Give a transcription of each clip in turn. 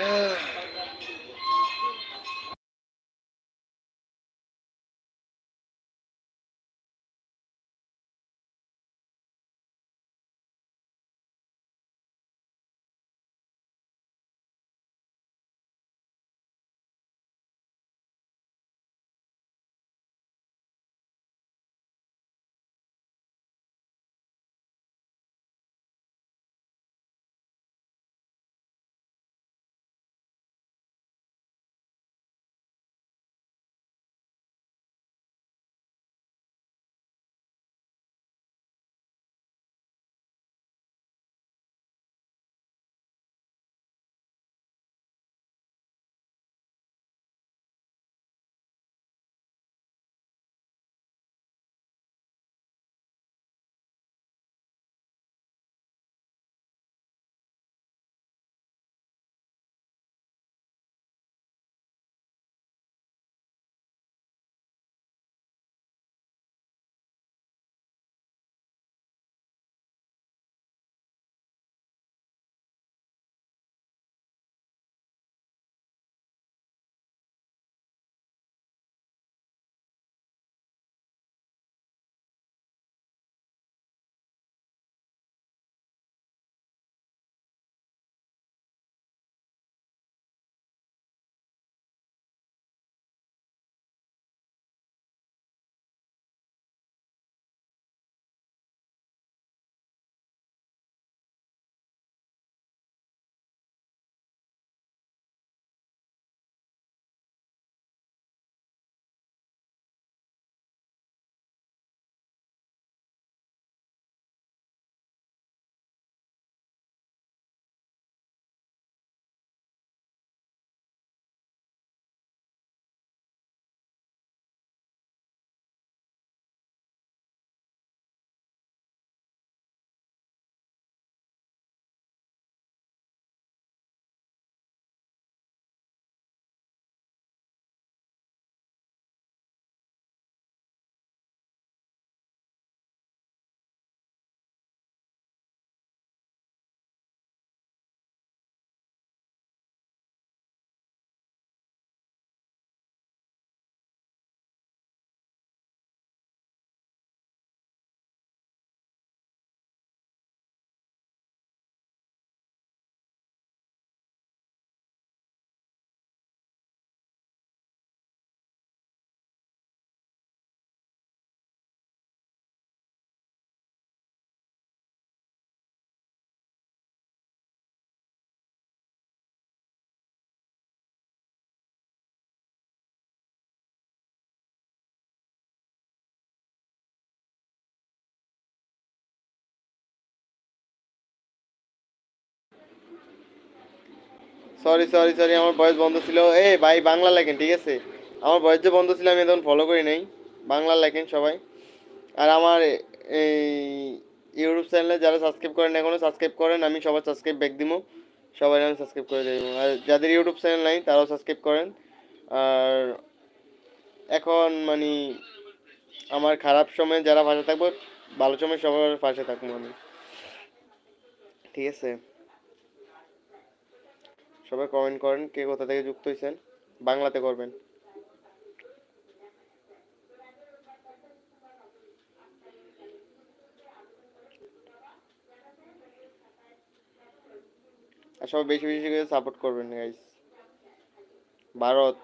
Oh. Sorry sorry sorry আমার voice বন্ধ ছিল। এ ভাই, বাংলা লেখেন, ঠিক আছে? আমার ভয়েস যে বন্ধ ছিল, আমি তখন ফলো করি নাই। বাংলা লেখেন সবাই। আর আমার এই ইউটিউব চ্যানেলে যারা সাবস্ক্রাইব করেন এখনও সাবস্ক্রাইব করেন, আমি সবার সাবস্ক্রাইব ব্যাক দিব সবাই আমি সাবস্ক্রাইব করে দেবো। আর যাদের ইউটিউব চ্যানেল নাই, তারাও সাবস্ক্রাইব করেন। আর এখন মানে আমার খারাপ সময়ে যারা পাশে থাকব, ভালো সময় সবার পাশে থাকব আমি। ঠিক আছে? সবাই কমেন্ট করেন কে কোথা থেকে যুক্ত হয়েছেন বাংলাতে করবেন। আর সবাই বেশি বেশি করে সাপোর্ট করবেন গাইস ভারত।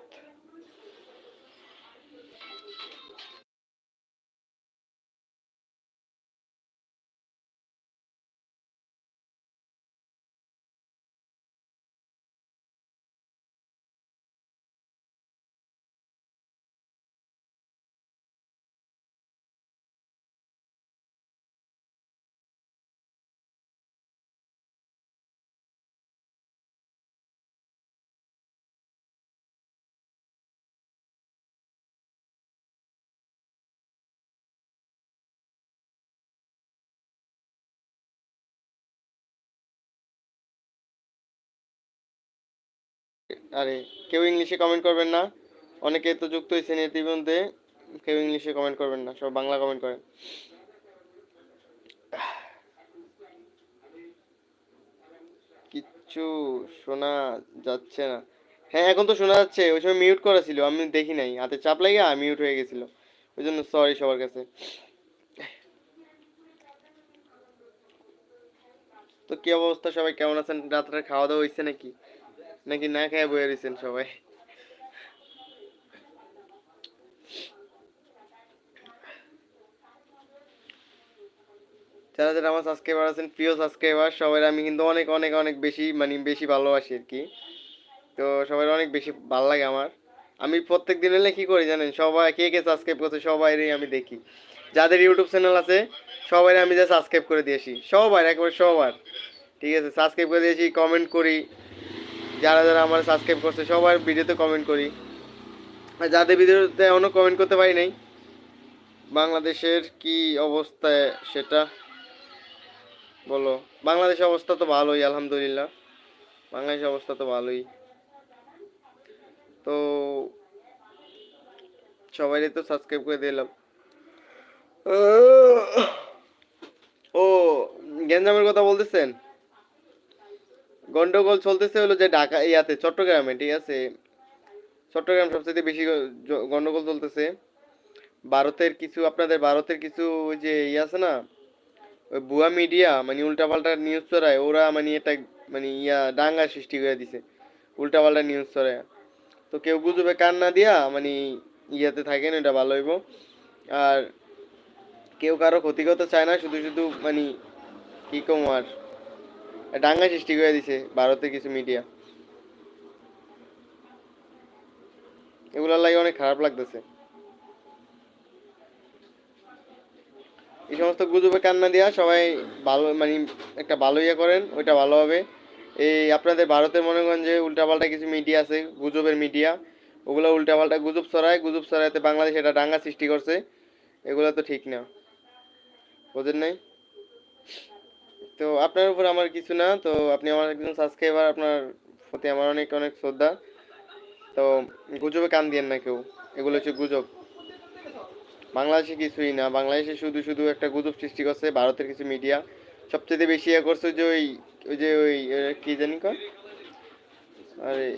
আরে, কেউ ইংলিশে কমেন্ট করবেন না। অনেকে তো যুক্ত হয়েছেন ইতিমধ্যে কেউ ইংলিশে কমেন্ট করবেন না, সব বাংলা কমেন্ট করেন। কিচ্ছু শোনা যাচ্ছে না। হ্যাঁ এখন তো শোনা যাচ্ছে, ওই সময় মিউট করা ছিল, আমি দেখি নাই। হাতে চাপ লাগে মিউট হয়ে গেছিল। ওই জন্য সরি সবার কাছে। তো কি অবস্থা সবাই, কেমন আছেন? রাত্রে খাওয়া দাওয়া হয়েছে নাকি? নাকি না খেয়ে বয়ে রয়েছেন সবাই? যারা যারা আমার সাবস্ক্রাইবার আছেন, প্রিয় সাবস্ক্রাইবার সবাই আমি কিন্তু অনেক অনেক অনেক বেশি মানে বেশি ভালোবাসি আর কি। তো সবাই অনেক বেশি ভালো লাগে আমার। আমি প্রত্যেক দিন এলে কী করি জানেন? সবাই, কে কে সাবস্ক্রাইব করছে সবাইরই আমি দেখি। যাদের ইউটিউব চ্যানেল আছে সবাই আমি যা সাবস্ক্রাইব করে দিয়েছি সবার, একবার সবার। ঠিক আছে? সাবস্ক্রাইব করে দিয়েছি কমেন্ট করি। যারা যারা আমার সাবস্ক্রাইব করছে, সবার ভিডিওতে কমেন্ট করি। আর যাদের ভিডিওতে এখনও কমেন্ট করতে পারি নাই, বাংলাদেশের কি অবস্থা সেটা বলো। বাংলাদেশের অবস্থা তো ভালোই, আলহামদুলিল্লাহ। বাংলাদেশের অবস্থা তো ভালোই। তো সবাই তো সাবস্ক্রাইব করে দিলাম। ও, গেঞ্জামের কথা বলতেছেন? গন্ডগোল চলতেছে হলো যে ঢাকা, ইয়াতে, চট্টগ্রামে, ঠিক আছে? চট্টগ্রাম সবচেয়ে বেশি গন্ডগোল চলতেছে। ভারতের কিছু, আপনাদের ভারতের কিছু ওই যে ইয়ে আছে না? ওই ভুয়া মিডিয়া মানে উল্টাপাল্টা নিউজ চড়ায় ওরা মানে এটা মানে ইয়া, দাঙ্গা সৃষ্টি করে দিছে, উল্টাপাল্টা নিউজ চড়ায় তো কেউ গুজবে কান না দিয়া মানে ইয়াতে থাকেন, এটা ভালো হইব। আর কেউ কারও ক্ষতি করতে চায় না, শুধু শুধু মানে কি কম আর? দাঙ্গা সৃষ্টি করে দিছে ভারতের কিছু মিডিয়া এগুলোর লাগে অনেক খারাপ লাগতেছে। এই সমস্ত গুজবে কান্না দেওয়া সবাই ভালো মানে একটা ভালো ইয়ে করেন, ওইটা ভালো হবে। এই আপনাদের ভারতের মনে করেন যে উল্টাপাল্টা কিছু মিডিয়া আছে, গুজবের মিডিয়া ওগুলো উল্টাপাল্টা গুজব ছড়ায়, গুজব ছড়াইতে বাংলাদেশ এটা ডাঙ্গা সৃষ্টি করছে। এগুলো তো ঠিক না। বোঝেন নাই? তো আপনার উপর আমার কিছু না, তো আপনি আমার একজন সাবস্ক্রাইবার আপনার প্রতি আমার অনেক অনেক শ্রদ্ধা। তো গুজবে কান দিয়েন না কেউ, এগুলো হচ্ছে গুজব। বাংলাদেশে কিছুই না, বাংলাদেশে শুধু শুধু একটা গুজব সৃষ্টি করছে, ভারতের কিছু মিডিয়া সবচেয়ে বেশি ইয়ে করছে যে ওই ওই যে ওই কি জানি কয়? আরে,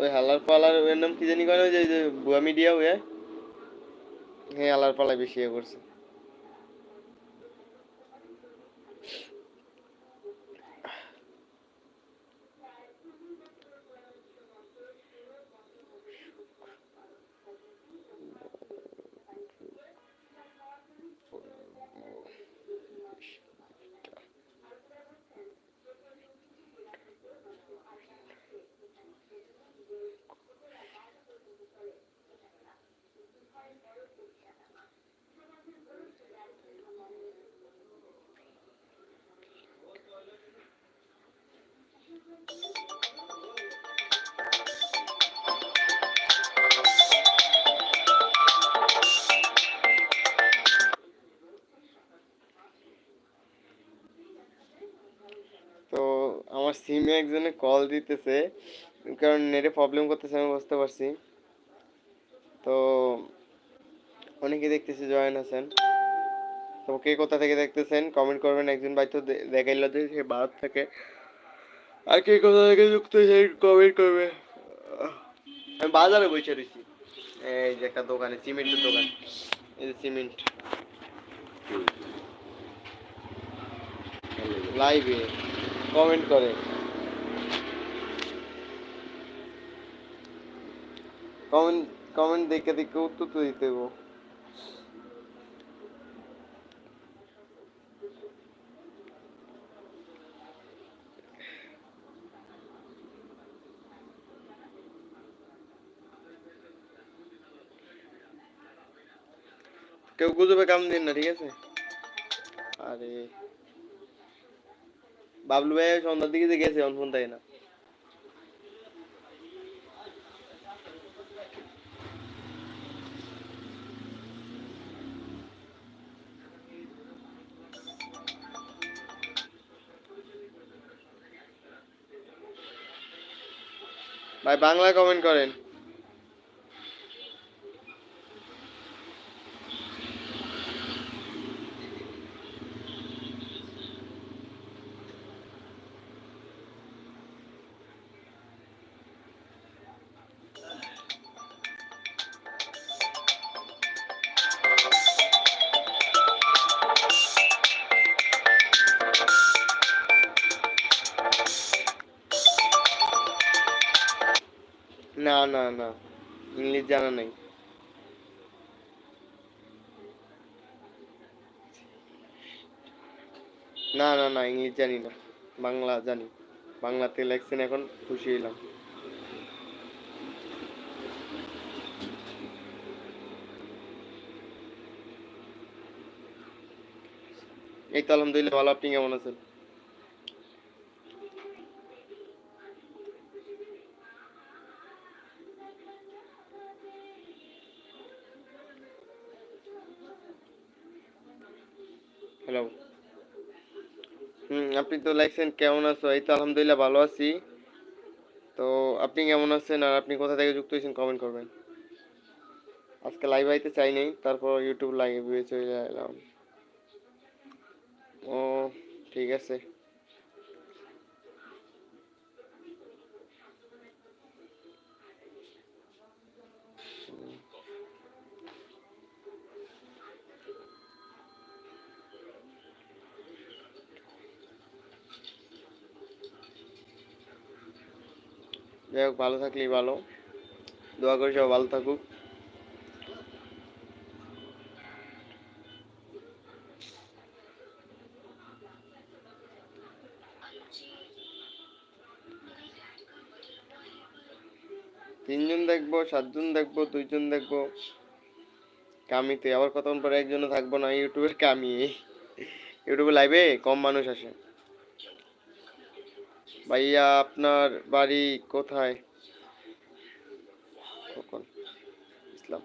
ওই হালার পালার ওর নাম কি জানি কয়? ওই যে ভুয়া মিডিয়া ওই হ্যাঁ হালার পালায় বেশি ইয়ে করছে। সিমে একজনে কল দিতেছে, কারণ নেটে প্রবলেম করতেছে, আমি বুঝতে পারছি। তো অনেকে দেখতেছি জয়েন আছেন। তো কে কোথা থেকে দেখতেছেন? কমেন্ট করবেন, একজন ভাই তো দেখাইলো যে সে ভারত থেকে। আর কে কোথা থেকে যুক্ত সেই কমেন্ট করবে। আমি বাজারে বসে রয়েছি। এই যে একটা দোকানে, সিমেন্টের দোকান। এই যে সিমেন্ট। লাইভে কমেন্ট করে। কমেন্ট কমেন্ট দেখে দেখে উত্তর তো দিতে হইব। কেউ গুজবে কাম দিন না, ঠিক আছে আরে, বাবলু ভাই সন্ধ্যার দিকে গেছে অন ফোন তাই না ভাই বাংলা কমেন্ট করেন। না না না। ইংলিশ জানা নাই। না না না, ইংলিশ জানি না। বাংলা জানি। বাংলাতে লেখছেন এখন, খুশি হইলাম। এই তো আলহামদুলিল্লাহ ভালো আপনি কেমন আছেন? আপনি তো লাইকছেন কেমন আছো? এই তো আলহামদুলিল্লাহ ভালো আছি। তো আপনি কেমন আছেন আর আপনি কোথা থেকে যুক্ত হয়েছেন কমেন্ট করবেন। আজকে লাইভ আইতে চাই নাই, তারপর ইউটিউব লাইভে চলে এলাম। ও, ঠিক আছে। যাই হোক, ভালো থাকলেই ভালো। দোয়া করি সব ভালো থাকুক। তিনজন দেখব, সাতজন দেখব, দুইজন দেখব। কামিতে, আবার কতক্ষণ পরে একজনও থাকব না, ইউটিউবের কামি। ইউটিউবে লাইভে কম মানুষ আসে। ভাইয়া, আপনার বাড়ি কোথায়? ইসলাম।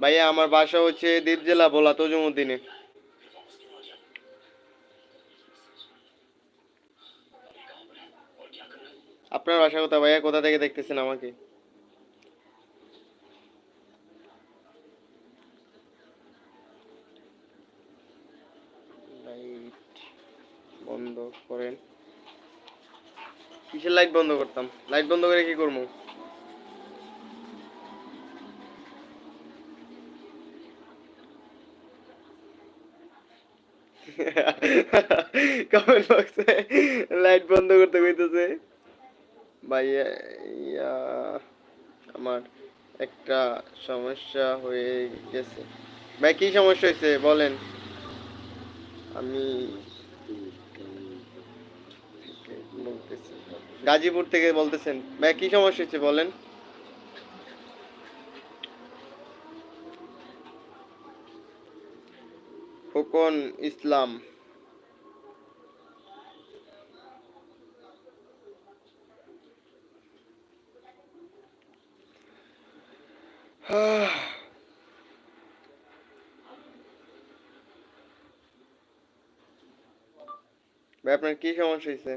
ভাইয়া, আমার বাসা হচ্ছে দ্বীপ জেলা বলা তজুমুদ্দিনে। আপনার বাসা কোথায় ভাইয়া? কোথা থেকে দেখতেছেন আমাকে লাইট বন্ধ করেন কিসের লাইট বন্ধ করতাম। লাইট বন্ধ করে কি করব? কমেন্ট বক্সে লাইট বন্ধ করতে কইতেছে। ইয়া, আমার একটা সমস্যা হয়ে গেছে। ভাই কি সমস্যা হয়েছে বলেন? আমি গাজীপুর থেকে বলতেছেন। ভাই কি সমস্যা হয়েছে বলেন? খোকন ইসলাম। আপনার কি সমস্যা হয়েছে?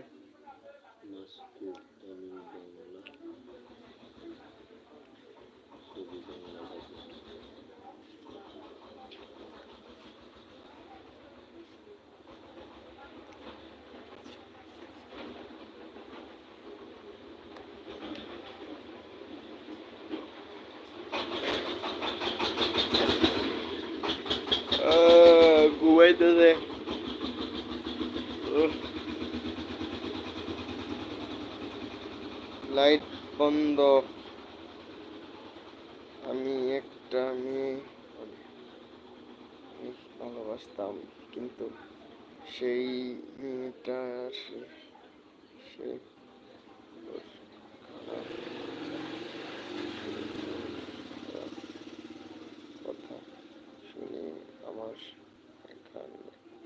Cú ấy tư লাইট বন্ধ। আমি একটা মেয়ে। ভালোবাসতাম কিন্তু সেই মেয়েটা সে খারাপ কথা শুনে আমার এখান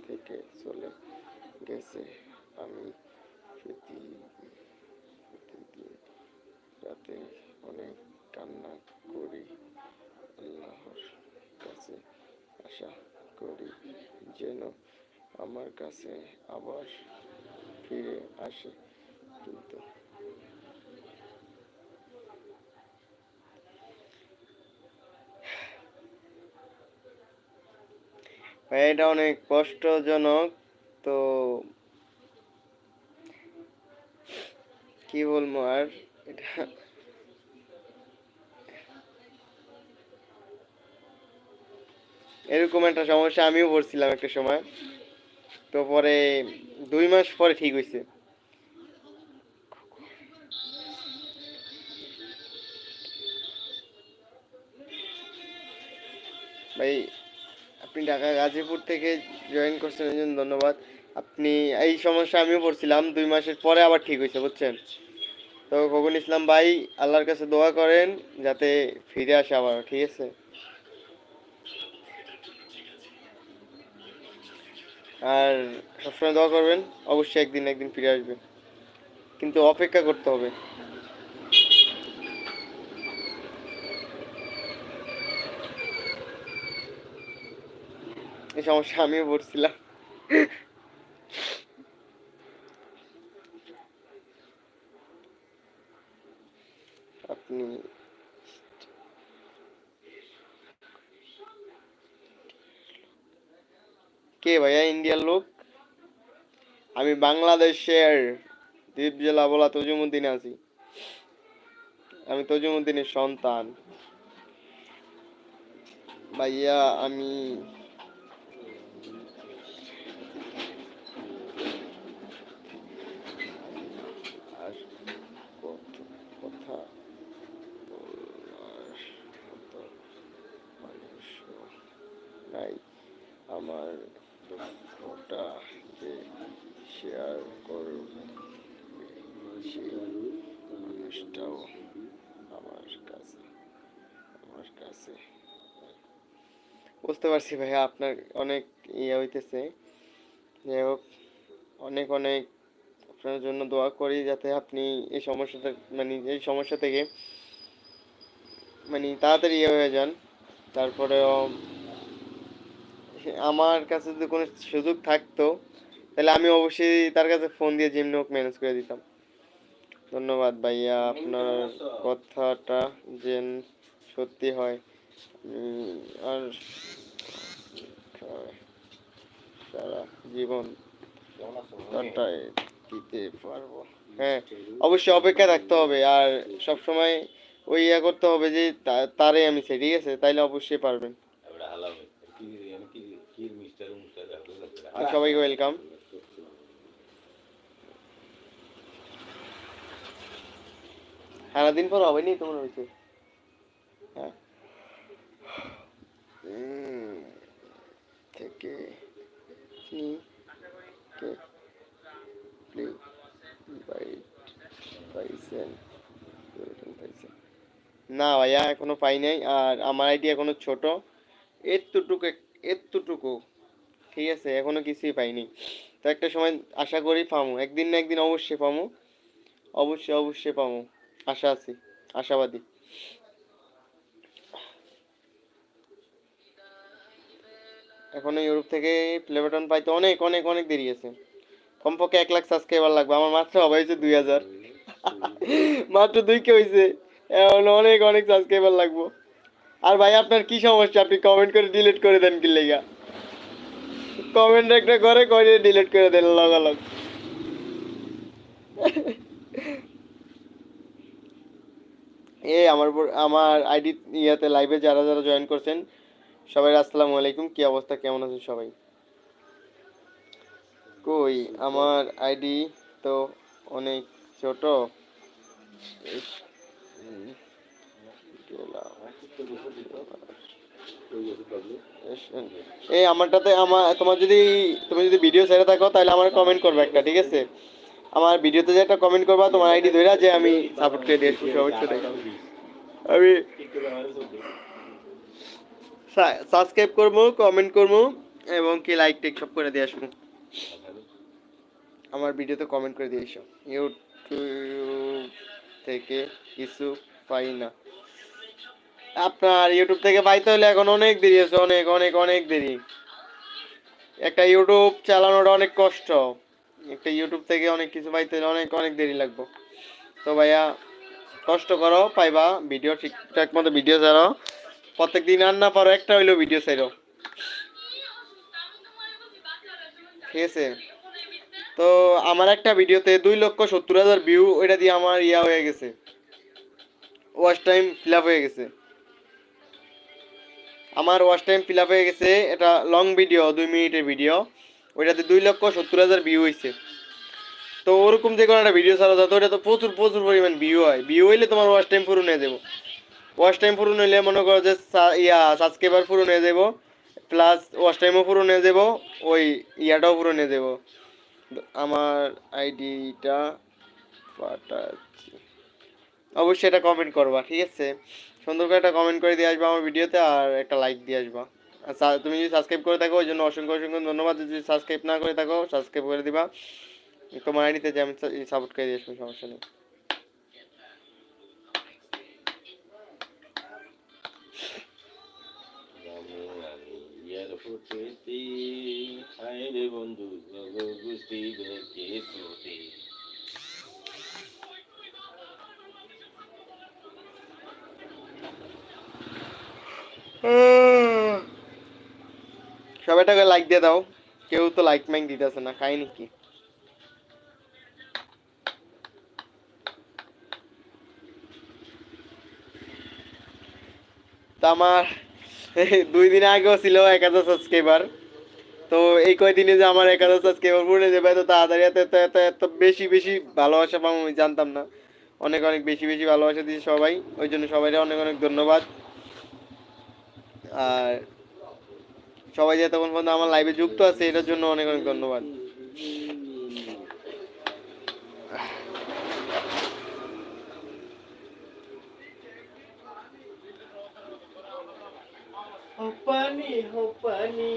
থেকে চলে গেছে আমি প্রতি প্রতিদিন রাতে অনেক কান্না করি আল্লাহর কাছে আশা করি যেন আমার কাছে আবার ফিরে আসে। কিন্তু এটা অনেক কষ্টজনক। তো কি বলব আর? এটা এরকম একটা সমস্যা আমিও পড়ছিলাম একটা সময়। তো পরে দুই মাস পরে ঠিক হয়েছে ভাই, আপনি ঢাকা গাজীপুর থেকে জয়েন করছেন ওই ধন্যবাদ। আপনি এই সমস্যা আমিও পড়ছিলাম, দুই মাসের পরে আবার ঠিক হয়েছে বুঝছেন? তো খগুন ইসলাম ভাই, আল্লাহর কাছে দোয়া করেন, যাতে ফিরে আসে আবার, ঠিক আছে? আর সবসময় দোয়া করবেন, অবশ্যই একদিন একদিন ফিরে আসবে কিন্তু অপেক্ষা করতে হবে। এই সমস্যা আমিও পড়ছিলাম আপনি কে ভাইয়া, ইন্ডিয়ার লোক? আমি বাংলাদেশের দ্বীপ জেলা বলা তজুমুদ্দিনে আছি। আমি তজুমুদ্দিনের সন্তান। ভাইয়া, আমি আর কত কথা বলার মতো মানুষ নাই আমার দুঃখটা যে শেয়ার করবে সেই মানুষটাও আমার কাছে আমার কাছে। বুঝতে পারছি ভাইয়া, আপনার অনেক ইয়ে হইতেছে। যাই হোক, অনেক অনেক আপনার জন্য দোয়া করি যাতে আপনি এই সমস্যাটা মানে এই সমস্যা থেকে মানে তাড়াতাড়ি ইয়ে হয়ে যান। তারপরেও, আমার কাছে যদি কোনো সুযোগ থাকতো, তাহলে আমি অবশ্যই তার কাছে ফোন দিয়ে যেমনি হোক ম্যানেজ করে দিতাম। ধন্যবাদ ভাইয়া আপনার কথাটা যেন সত্যি হয়। আর সারা জীবন কাটায় দিতে পারব। হ্যাঁ অবশ্যই অপেক্ষা থাকতে হবে। আর সব সময় ওই ইয়া করতে হবে যে তারে আমি চাই ঠিক আছে? তাইলে অবশ্যই পারবেন। আর সবাইকে ওয়েলকাম সারাদিন পর হবে নি তোমার হয়েছে হ্যাঁ। থেকে কে? না ভাইয়া, এখনও পাই নাই, আর আমার আইডি এখনও ছোট। এতটুকু এতটুকু। ঠিক আছে, এখনও কিছুই পাইনি। তো একটা সময় আশা করি পামু। একদিন না একদিন অবশ্যই পামু। অবশ্যই অবশ্যই পামু। আশা আছি, আশাবাদী। এখনও ইউরোপ থেকে প্লে বাটন পাইতে অনেক অনেক অনেক দেরি আছে। কমপক্ষে এক লাখ সাবস্ক্রাইবার লাগবে, আমার মাত্র হবে হয়েছে দুই হাজার। মাত্র দুই কে হয়েছে, এখন অনেক অনেক সাবস্ক্রাইবার লাগবো। আর ভাই, আপনার কি সমস্যা? আপনি কমেন্ট করে ডিলিট করে দেন কি লেগা? কমেন্ট একটা করে করে ডিলিট করে দেন লগালগ এ আমার আমার আইডি ইয়াতে লাইভে যারা যারা জয়েন করছেন, সবাই আসসালামু আলাইকুম। কি অবস্থা? কেমন আছেন সবাই? কই, আমার আইডি তো অনেক ছোট। এই আমারটাতে আমার, তোমার যদি, তুমি যদি ভিডিও ছেড়ে থাকো, তাহলে আমার কমেন্ট করবে একটা, ঠিক আছে? আমার ভিডিওতে যে একটা কমেন্ট করবা, তোমার আইডি ধরে যে আমি সাপোর্ট করে দিয়েছি অবশ্যই দেখো। আমি সাবস্ক্রাইব করব কমেন্ট করব, এবং কি লাইক টেক সব করে দিয়ে আসব। আমার ভিডিওতে কমেন্ট করে দিয়ে ইউটিউব থেকে কিছু পাই না। আপনার ইউটিউব থেকে পাইতে হলে এখন অনেক দেরি আছে অনেক অনেক অনেক দেরি। একটা ইউটিউব চালানোটা অনেক কষ্ট। একটা ইউটিউব থেকে অনেক কিছু পাইতে অনেক অনেক দেরি লাগবে। তো ভাইয়া, কষ্ট করো, পাইবা ভিডিও ঠিকঠাক মতো ভিডিও ছাড়ো। প্রত্যেক দিন আর না পারো, একটা হইলেও ভিডিও ছাড়ো ঠিক আছে? তো আমার একটা ভিডিওতে দুই লক্ষ সত্তর হাজার ভিউ ওইটা দিয়ে আমার ইয়া হয়ে গেছে। ওয়াচ টাইম ফিল আপ হয়ে গেছে। আমার ওয়াচ টাইম ফিল আপ হয়ে গেছে, এটা লং ভিডিও দুই মিনিটের ভিডিও ওইটাতে দুই লক্ষ সত্তর হাজার ভিউ হয়েছে তো ওরকম যে কোনো একটা ভিডিও ছাড়া, যাতে ওটা তো প্রচুর প্রচুর পরিমাণ ভিউ হয়। ভিউ হইলে তোমার ওয়াচ টাইম পুরো নিয়ে যাব। ওয়াচ টাইম পূরণ হইলে মনে করো যে ইয়া সাবস্ক্রাইবার পূরণ হয়ে যাব। প্লাস ওয়াচ টাইমও পূরণ হয়ে যাব, ওই ইয়াটাও পূরণ হয়ে যাব। আমার আইডিটা পাঠাচ্ছি। অবশ্যই এটা কমেন্ট করবা, ঠিক আছে? সুন্দর করে একটা কমেন্ট করে দিয়ে আসবা আমার ভিডিওতে আর একটা লাইক দিয়ে আসবা। তুমি যদি সাবস্ক্রাইব করে থাকো, ওই জন্য অসংখ্য অসংখ্য ধন্যবাদ। যদি সাবস্ক্রাইব না করে থাকো সাবস্ক্রাইব করে দিবা। তোমার আইডিতে যে আমি সাপোর্ট করে দিয়ে আসব সমস্যা নেই। রে বন্ধু সবাইটাকে লাইক দিয়ে দাও। কেউ তো লাইক মাইক দিতেছে না নাকি? তা আমার দুই দিন আগেও ছিল এক হাজার সাবস্ক্রাইবার তো এই কয়দিনে যে আমার এক হাজার সাবস্ক্রাইবার পড়ে যাবে, এত তাড়াতাড়ি, এত এত এত এত বেশি বেশি ভালোবাসা পাবো আমি জানতাম না। অনেক অনেক বেশি বেশি ভালোবাসা দিয়েছে সবাই। ওই জন্য সবাইকে অনেক অনেক ধন্যবাদ। আর সবাই যে তখন পর্যন্ত আমার লাইভে যুক্ত আছে এটার জন্য অনেক অনেক ধন্যবাদ। পানি হো পানি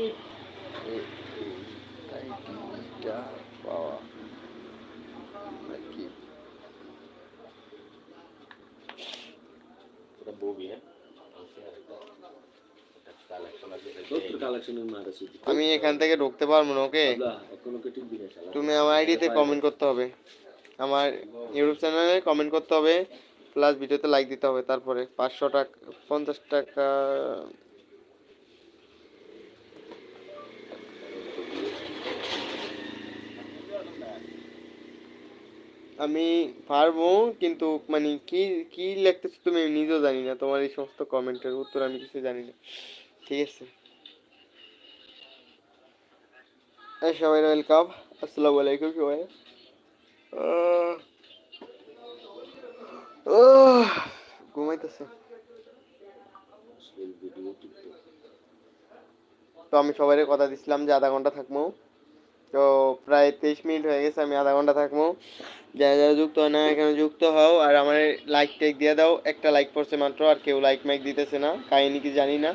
আইডিটা পাওয়া নাকি ওটা ববি হ্যাঁ কালেকশন আছে তোর কালেকশনের মারা শুধু আমি এখান থেকে ঢুকতে পারব না ওকে? তুমি আমার আইডিতে কমেন্ট করতে হবে। আমার ইউটিউব চ্যানেলে কমেন্ট করতে হবে প্লাস ভিডিওতে লাইক দিতে হবে তারপরে পাঁচশো টাকা পঞ্চাশ টাকা। আমি পারব কিন্তু মানে কি কি লিখতেছো তুমি নিজেও জানি না। তোমার এই সমস্ত কমেন্টের উত্তর আমি কিছু জানি না। ঠিক আছে এই সবাই ওয়েলকাম আসসালামু আলাইকুম সবাই ঘুমাইতেছে তো আমি সবাই কথা দিছিলাম যে আধা ঘণ্টা থাকব তো প্রায় তেইশ মিনিট হয়ে গেছে, আমি আধা ঘণ্টা থাকব যারা যারা যুক্ত হয় না, এখানে যুক্ত হও। আর আমার লাইক টেক দিয়ে দাও। একটা লাইক পড়ছে মাত্র, আর কেউ লাইক মাইক দিতেছে না। কাহিনী কি জানি না।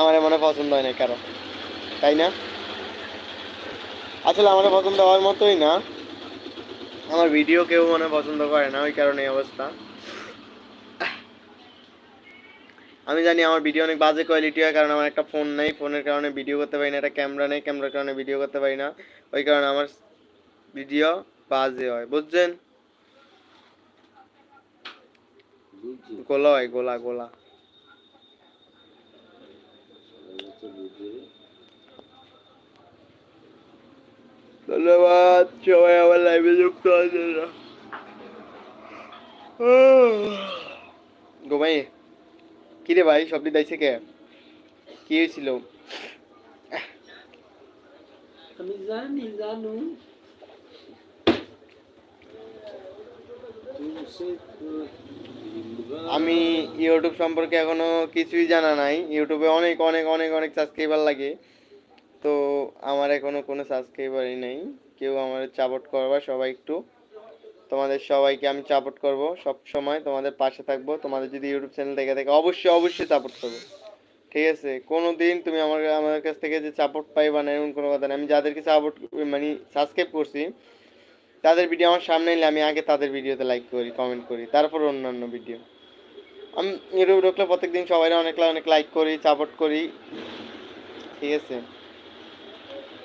আমার মনে পছন্দ হয় না কারও। তাই না? আসলে আমার পছন্দ হওয়ার মতোই না। আমার ভিডিও কেউ মনে পছন্দ করে না ওই কারণে এই অবস্থা। আমি জানি আমার ভিডিও অনেক বাজে কোয়ালিটি হয় কারণ আমার একটা ফোন নেই ফোনের কারণে ভিডিও করতে পারি না একটা ক্যামেরা নেই ক্যামেরার কারণে ভিডিও করতে পারি না। ওই কারণে আমার ভিডিও বাজে হয় বুঝছেন? গোলা হয় গোলা গোলা। ধন্যবাদ সবাই আমার লাইভে যুক্ত আছে গোমাই কি রে ভাই সবটি দাইছে কে? কি হয়েছিল? আমি জানি জানু। আমি ইউটিউব সম্পর্কে এখনও কিছুই জানা নাই। ইউটিউবে অনেক অনেক অনেক অনেক সাবস্ক্রাইবার লাগে। তো আমার এখনও কোনো সাবস্ক্রাইবারই নেই। কেউ আমার সাপোর্ট করবা সবাই একটু। তোমাদের সবাইকে আমি সাপোর্ট করব। সব সময় তোমাদের পাশে থাকব। তোমাদের যদি ইউটিউব চ্যানেল দেখে থাকে অবশ্যই অবশ্যই সাপোর্ট করব। ঠিক আছে? কোনো দিন তুমি আমার আমার কাছ থেকে যে সাপোর্ট পাইবা না, এমন কোনো কথা নেই আমি যাদেরকে সাপোর্ট মানে সাবস্ক্রাইব করছি, তাদের ভিডিও আমার সামনে এলে আমি আগে তাদের ভিডিওতে লাইক করি কমেন্ট করি। তারপর অন্যান্য ভিডিও আমি ইউটিউব ঢুকলে প্রত্যেকদিন সবাই অনেক অনেক লাইক করি সাপোর্ট করি। ঠিক আছে?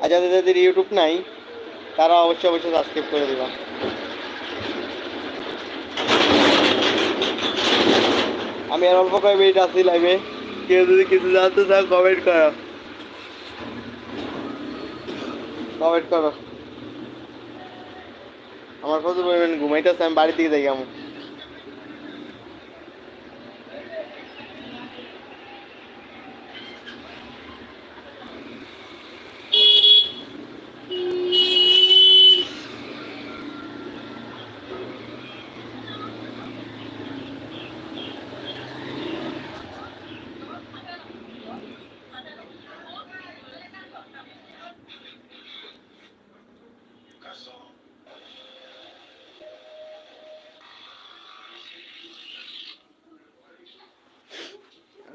আর যাদের যাদের ইউটিউব নাই, তারা অবশ্যই অবশ্যই সাবস্ক্রাইব করে দিবা। আমি আর অল্প কয়েক মিনিট আছি লাইভে কেউ যদি কিছু জানতে চাও কমেন্ট করো। কমেন্ট করো। আমার প্রচুর পরিমাণ ঘুমাইতেছে, আমি বাড়ির দিকে যাই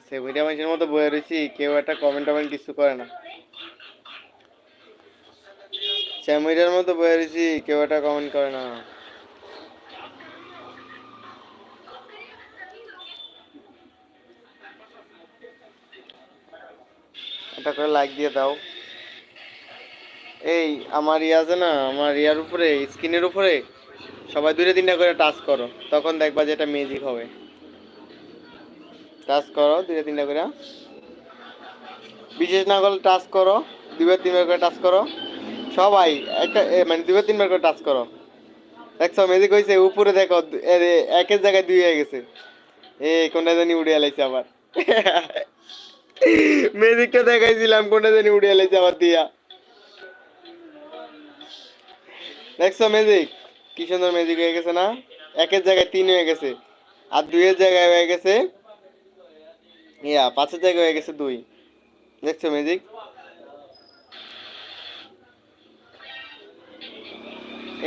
সেমিটা মানুষের মতো বয়ে রয়েছি, কেউ একটা কমেন্ট টমেন্ট কিছু করে না। চ্যামিটার মতো বয়ে রয়েছি, কেউ একটা কমেন্ট করে না। একটা করে লাইক দিয়ে দাও। এই, আমার ইয়ে আছে না, আমার ইয়ার উপরে, স্ক্রিনের উপরে সবাই দুটো তিনটা করে টাচ করো, তখন দেখবা যে এটা ম্যাজিক হবে। টাচ করো দুটো তিনটা করে। বিশেষ না করলে টাচ করো দুবার তিনবার করে টাচ করো। সবাই একটা মানে দুবার তিনবার করে টাচ করো। দেখছ ম্যাজিক হয়েছে উপরে দেখো একের জায়গায় দুই হয়ে গেছে। এ, কোনটা জানি উড়ে এলাইছে আবার। ম্যাজিকটা দেখাইছিলাম, কোনটা জানি উড়ে এলাইছে আবার দিয়া। দেখছ ম্যাজিক কি সুন্দর ম্যাজিক হয়ে গেছে না? একের জায়গায় তিন হয়ে গেছে। আর দুইয়ের জায়গায় হয়ে গেছে ইয়া, পাঁচের জায়গায় হয়ে গেছে দুই। দেখছ ম্যাজিক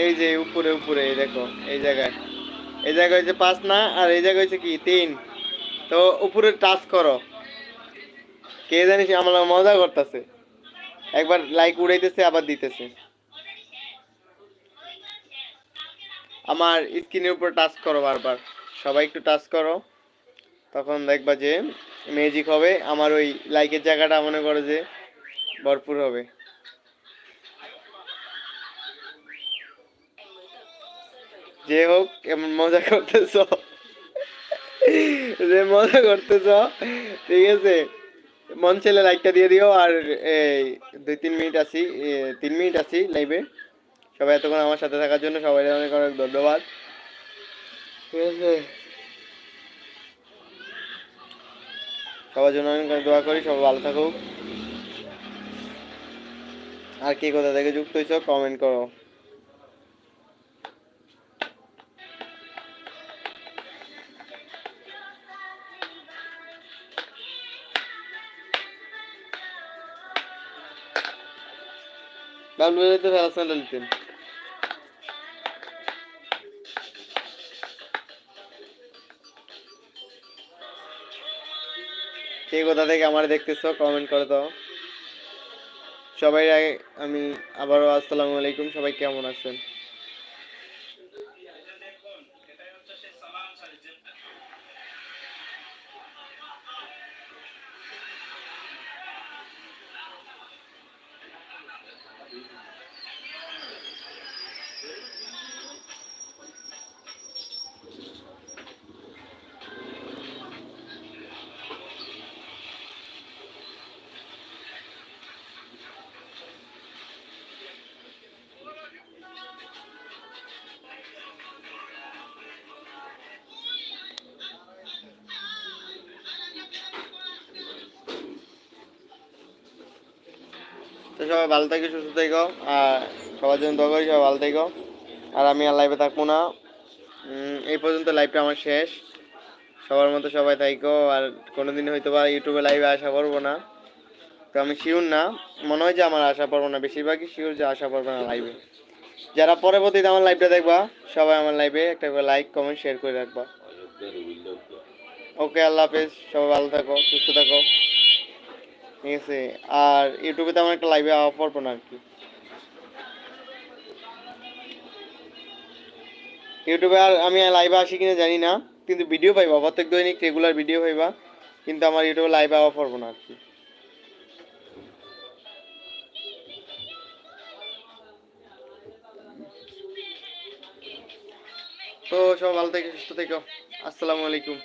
এই যে উপরে উপরে দেখো, এই জায়গায়। এই জায়গায় হচ্ছে পাঁচ না, আর এই জায়গায় হচ্ছে কি, তিন। তো উপরে টাচ করো। কে জানিস আমার মজা করতেছে। একবার লাইক উড়াইতেছে, আবার দিতেছে। আমার স্ক্রিনের উপর টাচ করো বারবার। সবাই একটু টাচ করো। তখন দেখবা যে ম্যাজিক হবে, আমার ওই লাইকের জায়গাটা মনে করো যে ভরপুর হবে। যে হোক এমন মজা করতেছ? যে মজা করতেছ, ঠিক আছে? মন ছেলে লাইকটা দিয়ে দিও, আর এই দুই তিন মিনিট আছি তিন মিনিট আছি লাইভে সবাই এতক্ষণ আমার সাথে থাকার জন্য সবাই অনেক অনেক ধন্যবাদ। ঠিক আছে? সবার জন্য অনেক দোয়া করি, সবাই ভালো থাকুক। আর কে কোথা থেকে যুক্ত হয়েছ কমেন্ট করো। বাবলু ফেরাস না লিখতেন কে কোথা থেকে আমার দেখতেছো কমেন্ট করে দাও। সবাই আমি আবারও আসসালামু আলাইকুম, সবাই কেমন আছেন? ভালো থাকি, সুস্থ থেকো, আর সবার জন্য দোয়া করি, সবাই ভালো থেকো। আর আমি আর লাইভে থাকব না। এই পর্যন্ত লাইভটা আমার শেষ। সবার মতো সবাই থাইকো, আর কোনোদিন হয়তো বা ইউটিউবে লাইভে আসা পারব না। তো আমি শিওর না। মনে হয় যে আমার আশা পারব না। বেশিরভাগই শিওর যে আশা পারব না লাইভে যারা পরবর্তীতে আমার লাইভটা দেখবা, সবাই আমার লাইভে একটা করে লাইক কমেন্ট শেয়ার করে রাখবা। ওকে আল্লাহ হাফেজ। সবাই ভালো থাকো, সুস্থ থাকো। ঠিক আছে, আর ইউটিউবে তো আমার একটা লাইভে আওয়া পড়ব না আর কি। ইউটিউবে আর আমি লাইভে আসি কিনা জানি না, কিন্তু ভিডিও পাইবা প্রত্যেক দৈনিক রেগুলার ভিডিও পাইবা, কিন্তু আমার ইউটিউবে লাইভে আওয়া পড়ব না আর কি। তো সব ভালো থেকে, সুস্থ থেকো। আসসালামু আলাইকুম।